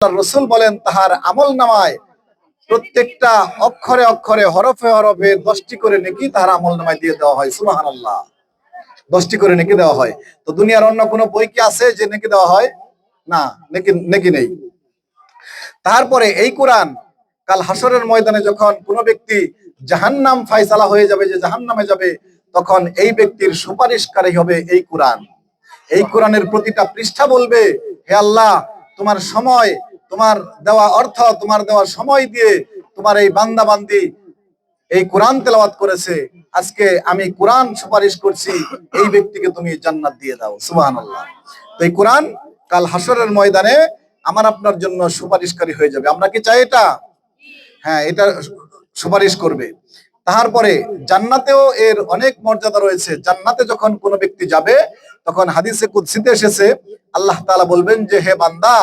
রসুল বলেন, তাহার আমল নামায় প্রত্যেকটা অক্ষরে অক্ষরে, হরফে হরফে দশটি করে নেকি তাহার আমল নামায় দিয়ে দেওয়া হয়। সুবাহান আল্লাহ দশটি করে নেকি দেওয়া হয়। তো দুনিয়ার অন্য কোনো বই কি আছে যে নেকি দেওয়া হয়? না, নেকি নেকি নেই। তারপরে এই কোরআন, কাল হাসরের ময়দানে যখন কোনো ব্যক্তি জাহান্নাম ফাইসালা হয়ে যাবে, যে জাহান্নামে যাবে, তখন এই ব্যক্তির সুপারিশকারী হবে এই কোরআন। এই কোরআনের প্রতিটা পৃষ্ঠা বলবে, হে আল্লাহ, তোমার সময় তোমার দেওয়া অর্থ, তোমার দেওয়া সময় দিয়ে তোমার এই বান্দাবান্দি এই কোরআন তেলাওয়াত করেছে। আজকে আমি কোরআন সুপারিশ করছি, এই ব্যক্তিকে তুমি জান্নাত দিয়ে দাও। সুবহানাল্লাহ। তো এই কোরআন কাল হাসরের ময়দানে আমার আপনার জন্য সুপারিশকারী হয়ে যাবে। আমরা কি চাই এটা? হ্যাঁ এটা সুপারিশ করবে। তারপরে জান্নাতেও এর অনেক মর্যাদা রয়েছে। জান্নাতে যখন কোনো ব্যক্তি যাবে, তখন হাদিসে কুদসিতে এসেছে, আল্লাহ তাআলা বলবেন যে, হে বান্দা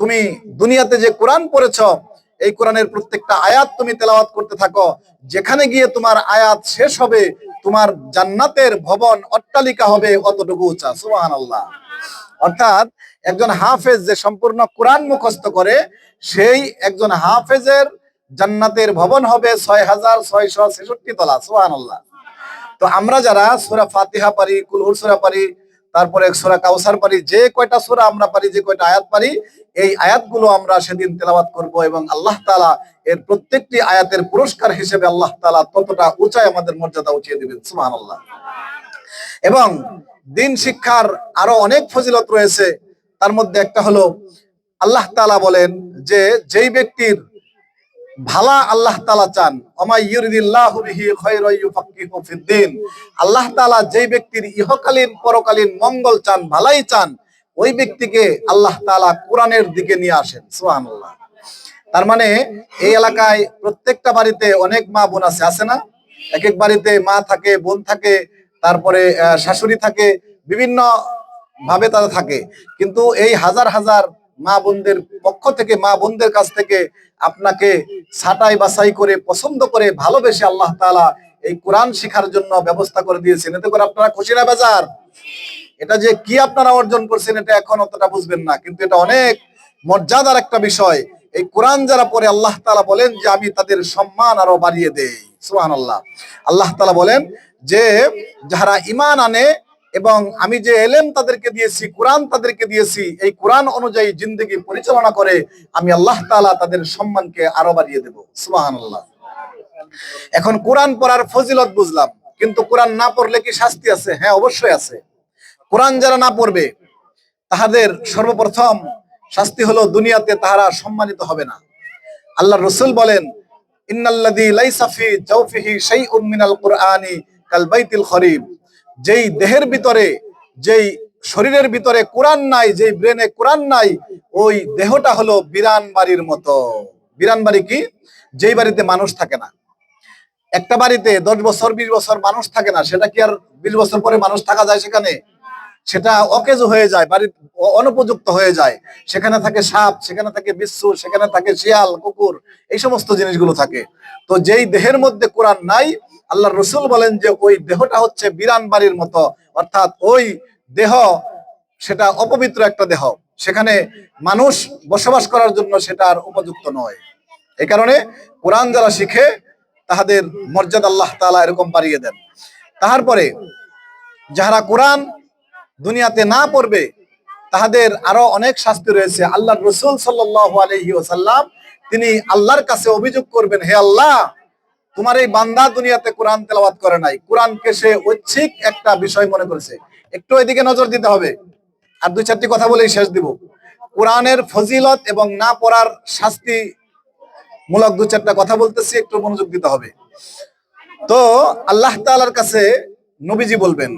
তুমি দুনিয়াতে যে কোরআন পড়েছ, এই কোরআনের প্রত্যেকটা আয়াত তুমি তেলাওয়াত করতে থাকো। যেখানে গিয়ে তোমার আয়াত শেষ হবে, তোমার জান্নাতের ভবন অট্টালিকা হবে অতটুকু উঁচা। সুবহানাল্লাহ। অর্থাৎ একজন হাফেজ যে সম্পূর্ণ কোরআন মুখস্থ করে, সেই একজন হাফেজের জান্নাতের ভবন হবে ছয় হাজার ছয়শো ছেষট্টি তলা। সুহান তো আমরা যারা সুরা ফাতিহা পারি কুলহুর সুরা পারি তারপরে সুরা কাউসার পারি, যে কয়টা সুরা আমরা পারি, যে কয়টা আয়াত পারি, এই আয়াতগুলো আমরা সেদিন তেলাওয়াত করব এবং আল্লাহ তালা এর প্রত্যেকটি আয়াতের পুরস্কার হিসেবে আল্লাহ তালা ততটা উঁচায় আমাদের মর্যাদা উঠিয়ে দিবেন, সুবহানাল্লাহ। এবং দিন শিক্ষার আরও অনেক ফজিলত রয়েছে, তার মধ্যে একটা হলো, আল্লাহ তালা বলেন যে যেই ব্যক্তির ভালা আল্লাহ তালা চান। আল্লাহ তাআলা যেই ব্যক্তির ইহকালীন, পরকালীন মঙ্গল চান, ভালাই চান, ওই ব্যক্তিকে আল্লাহ তাআলা কোরআনের দিকে নিয়ে আসেন। সুবহানাল্লাহ। তার মানে এই এলাকায় প্রত্যেকটা বাড়িতে অনেক মা বোন আছে আছে না? এক এক বাড়িতে মা থাকে, বোন থাকে, তারপরে শাশুড়ি থাকে, বিভিন্ন ভাবে তারা থাকে। কিন্তু এই হাজার হাজার মা বোনদের পক্ষ থেকে, মা বোনদের কাছ থেকে আপনাকে ছাটাই বাছাই করে, পছন্দ করে, ভালোবেসে আল্লাহ তাআলা এই কোরআন শেখার জন্য ব্যবস্থা করে দিয়েছেন। এতে করে আপনারা খুশি না বেজার? এটা যে কি আপনারা অর্জন করছেন, এটা এখন অতটা বুঝবেন না। কিন্তু এটা অনেক মর্যাদার একটা বিষয়। এই কোরআন যারা পড়ে, আল্লাহ তালা বলেন যে, আমি তাদের সম্মান আরও বাড়িয়ে দেই। সুবহানাল্লাহ। আল্লাহ আল্লাহ তালা বলেন যে, যারা ইমান আনে এবং আমি যে এলেম তাদেরকে দিয়েছি, কোরআন তাদেরকে দিয়েছি, এই কোরআন অনুযায়ী জিন্দগি পরিচালনা করে আমি আল্লাহ তাআলা তাদের সম্মানকে আরও বাড়িয়ে দেব। সুবহানাল্লাহ। এখন কোরআন পড়ার ফজিলত বুঝলাম, কিন্তু কোরআন না পড়লে কি শাস্তি আছে? হ্যাঁ অবশ্যই আছে। কোরআন যারা না পড়বে, তাহাদের সর্বপ্রথম শাস্তি হলো দুনিয়াতে তাহারা সম্মানিত হবে না। আল্লাহ রসুল বলেন ইন্নাল্লাদি লাইসা ফি জাওফিহি শাইউম মিনাল কুরআনি কাল বাইতিল খরিব। যেই দেহের ভিতরে, যেই শরীরের ভিতরে কোরআন নাই, যেই ব্রেনে কোরআন নাই, ওই দেহটা হলো বিরান বাড়ির মতো। বিরান বাড়ি কি? যেই বাড়িতে মানুষ থাকে না। একটা বাড়িতে দশ বছর, বিশ বছর মানুষ থাকে না, সেটা কি আর বিশ বছর পরে মানুষ থাকা যায় সেখানে? সেটা অকেজ হয়ে যায় বাড়ি অ- অনুপযুক্ত হয়ে যায়। সেখানে থাকে সাপ, সেখানে থাকে বিচ্ছু, সেখানে থাকে শিয়াল, কুকুর, এই সমস্ত জিনিসগুলো থাকে। তো যেই দেহের মধ্যে কোরআন নাই আল্লাহ রসুল বলেন যে ওই দেহটা হচ্ছে বিরান বাড়ির মতো। অর্থাৎ ওই দেহ, সেটা অপবিত্র একটা দেহ। সেখানে মানুষ বসবাস করার জন্য সেটা আর উপযুক্ত নয়। এই কারণে কোরআন যারা শিখে, তাহাদের মর্যাদা আল্লাহ তাআলা এরকম বাড়িয়ে দেন। তারপরে যারা কোরআন দুনিয়াতে না পড়বে, তাহাদের আরও অনেক শাস্তি রয়েছে। আল্লাহ রসুল সাল্লাহ আলহি ওসাল্লাম তিনি আল্লাহর কাছে অভিযোগ করবেন, হে আল্লাহ তোমার এই বান্দা দুনিয়াতে কোরআন তেলাওয়াত করে নাই কোরআনকে সে ঐচ্ছিক একটা বিষয় মনে করেছে একটু এদিকে নজর দিতে হবে আর দুই চারটি কথা বলেই শেষ দিব কোরআনের ফজিলত এবং না পড়ার শাস্তি মূলক দু চারটা কথা বলতেছি একটু মনোযোগ দিতে হবে তো আল্লাহ তাআলার কাছে নবীজি বলবেন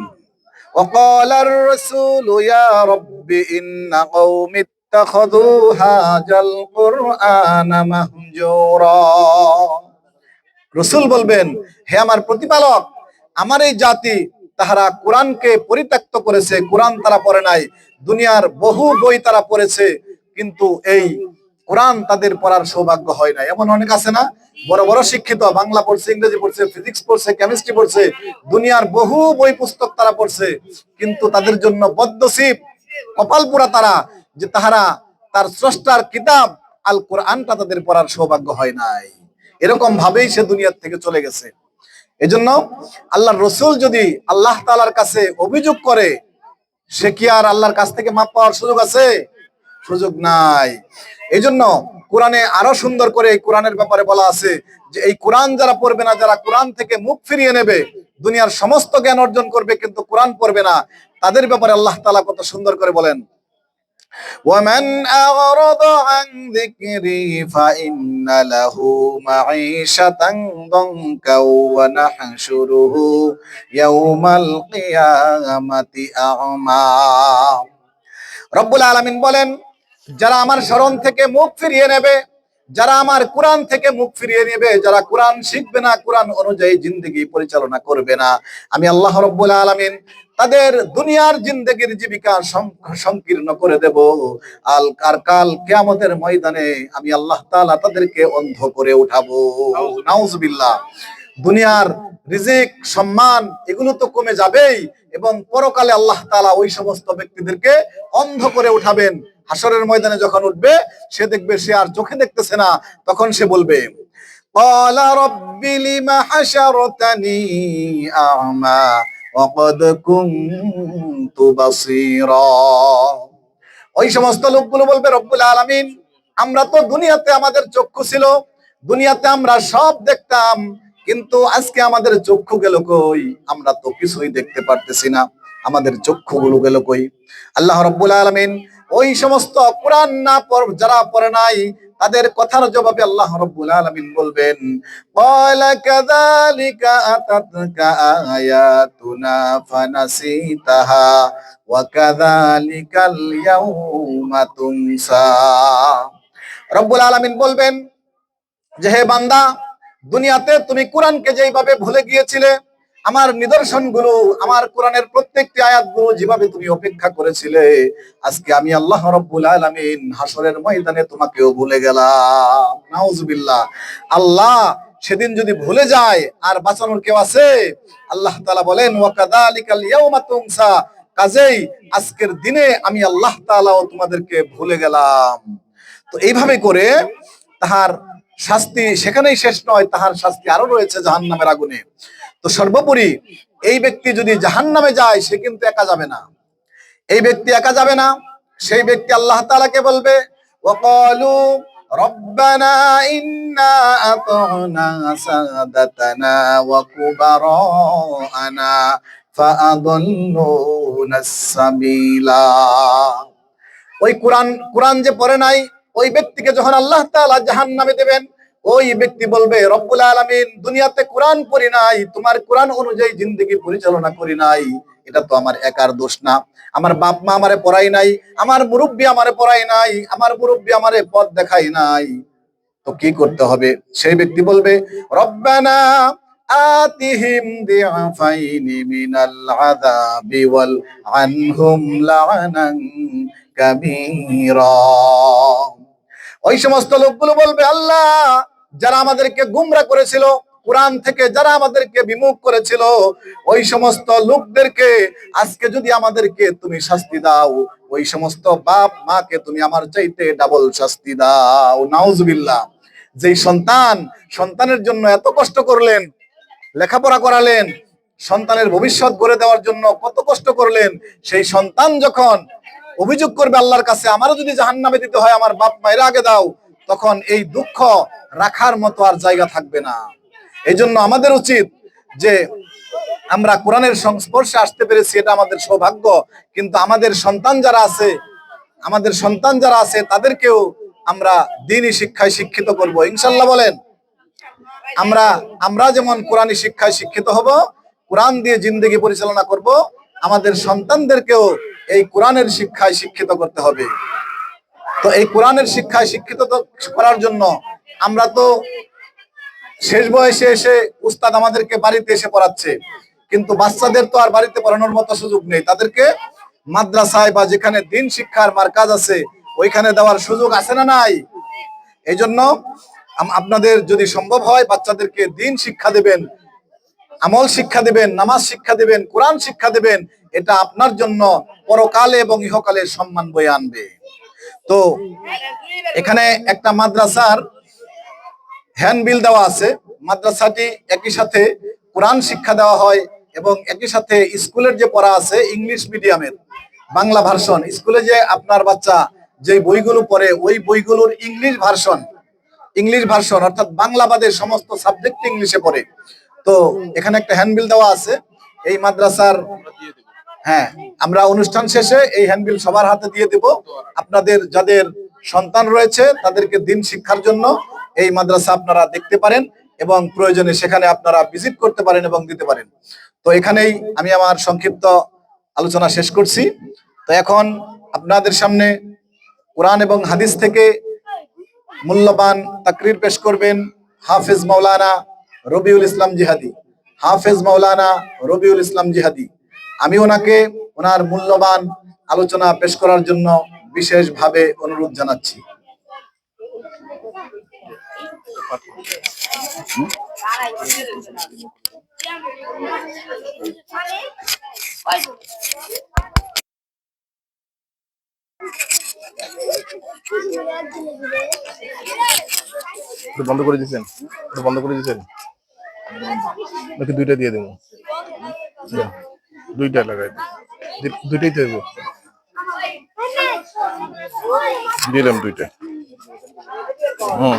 وقال الرسول يا رب إن قوم اتخذوا هذا القرآن مهجورا রসুল বলবেন, হে আমার প্রতিপালক, আমার এই জাতি তাহারা কোরআনকে পরিত্যক্ত করেছে, কোরআন তারা পড়ে নাই, দুনিয়ার বহু বই তারা পড়েছে, কিন্তু এই কোরআন তাদের পড়ার সৌভাগ্য হয় না এমন অনেক আছে না? বড় বড় শিক্ষিত, বাংলা পড়ছে, ইংরেজি পড়ছে, ফিজিক্স পড়ছে, কেমিস্ট্রি পড়ছে, দুনিয়ার বহু বই পুস্তক তারা পড়ছে, কিন্তু তাদের জন্য বদ্ধশিব কপাল পুরা তারা, যে তাহারা তার স্রষ্টার কিতাব আল কোরআনটা তাদের পড়ার সৌভাগ্য হয় নাই। এরকম ভাবেই সে দুনিয়ার থেকে চলে গেছে। এজন্য আল্লাহর রসুল যদি আল্লাহ তালার কাছে অভিযোগ করে, সে কি আর আল্লাহর কাছ থেকে মাপ পাওয়ার সুযোগ আছে? সুযোগ নাই। এই জন্য কোরআনে আরও সুন্দর করে এই কোরআনের ব্যাপারে বলা আছে যে, এই কোরআন যারা পড়বে না, যারা কোরআন থেকে মুখ ফিরিয়ে নেবে, দুনিয়ার সমস্ত জ্ঞান অর্জন করবে, কিন্তু কোরআন পড়বে না। তাদের ব্যাপারে আল্লাহ তালা কত সুন্দর করে বলেন। ومن أعرض عن ذكري فإن له معيشة ضنكا ونحشره يوم القيامة أعمى রব্বুল আলামিন বলেন যারা আমার স্মরণ থেকে মুখ ফিরিয়ে নেবে যারা আমার কোরআন থেকে মুখ ফিরিয়ে নেবে, যারা কোরআন শিখবে না, কোরআন অনুযায়ী জিন্দগি পরিচালনা করবে না। আমি আল্লাহ রব্বুল আলামিন তাদের দুনিয়ার জিন্দগির জীবিকা সংকীর্ণ করে দেব। আল কার কাল কেয়ামতের ময়দানে আমি আল্লাহ তাআলা তাদেরকে অন্ধ করে উঠাবো। নাউজুবিল্লাহ। দুনিয়ার রিজিক, সম্মান, এগুলো তো কমে যাবেই এবং পরকালে আল্লাহ তালা ওই সমস্ত ব্যক্তিদেরকে অন্ধ করে উঠাবেন। হাসরের ময়দানে যখন উঠবে সে দেখবে সে আর চোখে দেখতেছে না তখন সে বলবে قال رب لم حشرتني أعمى وقد كنت بصيرا ওই সমস্ত লোকগুলো বলবে রব্বুল আলামিন আমরা তো দুনিয়াতে আমাদের চক্ষু ছিল দুনিয়াতে আমরা সব দেখতাম কিন্তু আজকে আমাদের চক্ষু গেল কই আমরা তো কিছুই দেখতে পারতেছি না আমাদের চক্ষুগুলো গেল কই আল্লাহ রব্বুল আলামিন ওই সমস্ত কোরআন না যারা পড়ে নাই, তাদের কথার জবাবে আল্লাহ রব্বুল আলামিন বলবেন ক্বালা কাযালিকা আতাতকা আয়াতুনা ফানাসিতাহা, ওয়া কাযালিকাল ইয়াউমা তুমসা রব্বুল আলামিন বলবেন, যে হে বান্দা, দুনিয়াতে তুমি কোরআনকে যেইভাবে ভুলে গিয়েছিলে আমার নিদর্শনগুলো, আমার কোরআনের প্রত্যেকটি আয়াতগুলো যেভাবে তুমি অপেক্ষা করেছিলে, আজকে আমি আল্লাহ রব্বুল আলামিন হাসরের ময়দানে তোমাকেও ভুলে গেলাম। নাউজুবিল্লাহ। আল্লাহ সেদিন যদি ভুলে যায় আর বাঁচানোর কেউ আছে? আল্লাহ তাআলা বলেন ওয়াকাদালিকাল ইয়াউমা তুমসা কাজেই আজকের দিনে আমি আল্লাহ তাআলাও তোমাদেরকে ভুলে গেলাম। তো এইভাবে করে তাহার শাস্তি সেখানেই শেষ নয়, তাহার শাস্তি আরও রয়েছে জাহান্নামের আগুনে। তো সর্বোপরি এই ব্যক্তি যদি জাহান্নামে যায়, সে কিন্তু একা যাবে না। এই ব্যক্তি একা যাবে না, সেই ব্যক্তি আল্লাহ তাআলাকে বলবে ফাআদাল্লুনা ওই কোরআন কোরআন যে পড়ে নাই, ওই ব্যক্তিকে যখন আল্লাহ তাআলা জাহান্নামে দেবেন ওই ব্যক্তি বলবে, রব্বুল আলামিন, দুনিয়াতে কোরআন পড়ি নাই, তোমার কোরআন অনুযায়ী জিন্দগি পরিচালনা করি নাই। এটা তো আমার একার দোষ না। আমার বাপ মা আমারে পড়াই নাই, আমার মুরব্বী আমারে পড়াই নাই, আমার মুরব্বী আমারে পথ দেখাই নাই। তো কি করতে হবে? সেই ব্যক্তি বলবে, রব্বানা দিআফাইনি মিনাল আযাবি ওয়াল আনহুম লা'নান কাবীরা। ওই সমস্ত লোকগুলো বলবে, আল্লাহ যারা আমাদেরকে গুমরা করেছিল, কোরআন থেকে যারা আমাদেরকে বিমুখ করেছিল, ওই সমস্ত লোকদেরকে আজকে যদি আমাদেরকে তুমি শাস্তি দাও, ওই সমস্ত বাপ মাকে তুমি আমার চাইতে ডাবল শাস্তি দাও। নাউজুবিল্লাহ। যেই সন্তান, সন্তানের জন্য এত কষ্ট করলেন, লেখাপড়া করালেন, সন্তানের ভবিষ্যৎ গড়ে দেওয়ার জন্য কত কষ্ট করলেন, সেই সন্তান যখন অভিযোগ করবে আল্লাহর কাছে, আমারও যদি জাহান্নামে দিতে হয়, আমার বাপ মায়ের আগে দাও তখন এই দুঃখ রাখার মতো আর জায়গা থাকবে না। এই জন্য আমাদের উচিত যে আমরা কোরআনের সংস্পর্শে আসতে পেরেছি, এটা আমাদের সৌভাগ্য। কিন্তু আমাদের সন্তান যারা আছে, আমাদের সন্তান যারা আছে, তাদেরকেও আমরা দিনই শিক্ষায় শিক্ষিত করব। ইনশাল্লাহ বলেন, আমরা আমরা যেমন কোরআনী শিক্ষায় শিক্ষিত হব, কোরআন দিয়ে জিন্দগি পরিচালনা করব, আমাদের সন্তানদেরকেও এই কোরআনের শিক্ষায় শিক্ষিত করতে হবে। তো এই কোরআনের শিক্ষায় শিক্ষিত করার জন্য আমরা তো শেষ বয়সে এসে উস্তাদ আমাদেরকে বাড়িতে এসে পড়াচ্ছে। কিন্তু বাচ্চাদের তো আর বাড়িতে পড়ানোর মতো সুযোগ নেই। তাদেরকে মাদ্রাসায় বা যেখানে দিন শিক্ষার মার্কাজ আছে, ওইখানে দেওয়ার সুযোগ আছে না নাই? এই জন্য আপনাদের যদি সম্ভব হয় বাচ্চাদেরকে দিন শিক্ষা দেবেন, আমল শিক্ষা দেবেন, নামাজ শিক্ষা দেবেন, কোরআন শিক্ষা দেবেন, এটা আপনার জন্য পরকালে এবং ইহকালে সম্মান বয়ে আনবে। তো এখানে একটা মাদ্রাসার হ্যান্ডবিল দেওয়া আছে। মাদ্রাসাটি একই সাথে কোরআন শিক্ষা দেওয়া হয় এবং একই সাথে স্কুলের যে পড়া আছে, ইংলিশ মিডিয়ামের, বাংলা ভার্সন। স্কুলে যে আপনার বাচ্চা যে বইগুলো পড়ে, ওই বইগুলোর ইংলিশ ভার্সন ইংলিশ ভার্সন, অর্থাৎ বাংলা বাদে সমস্ত সাবজেক্ট ইংলিশে পড়ে। তো এখানে একটা হ্যান্ডবিল দেওয়া আছে। এই মাদ্রাসার হ্যাঁ আমরা অনুষ্ঠান শেষে এই হ্যান্ডবিল সবার হাতে দিয়ে দেব। আপনাদের, যাদের সন্তান রয়েছে, তাদেরকে দিন শিক্ষার জন্য এই মাদ্রাসা আপনারা দেখতে পারেন এবং প্রয়োজনে সেখানে আপনারা ভিজিট করতে পারেন এবং দিতে পারেন। তো এখানেই আমি আমার সংক্ষিপ্ত আলোচনা শেষ করছি। তো এখন আপনাদের সামনে কোরআন এবং হাদিস থেকে মূল্যবান তাকরির পেশ করবেন হাফেজ মাওলানা রবিউল ইসলাম জিহাদি। হাফেজ মাওলানা রবিউল ইসলাম জিহাদি। আমি ওনাকে ওনার মূল্যবান আলোচনা পেশ করার জন্য বিশেষভাবে অনুরোধ জানাচ্ছি একটু বন্ধ করে দিয়েছেন? বন্ধ করে দিয়েছেন? নাকি দুইটা দিয়ে দেবো? দুইটা লাগাই দুইটাই দেবো। দিলাম দুইটা। হুম।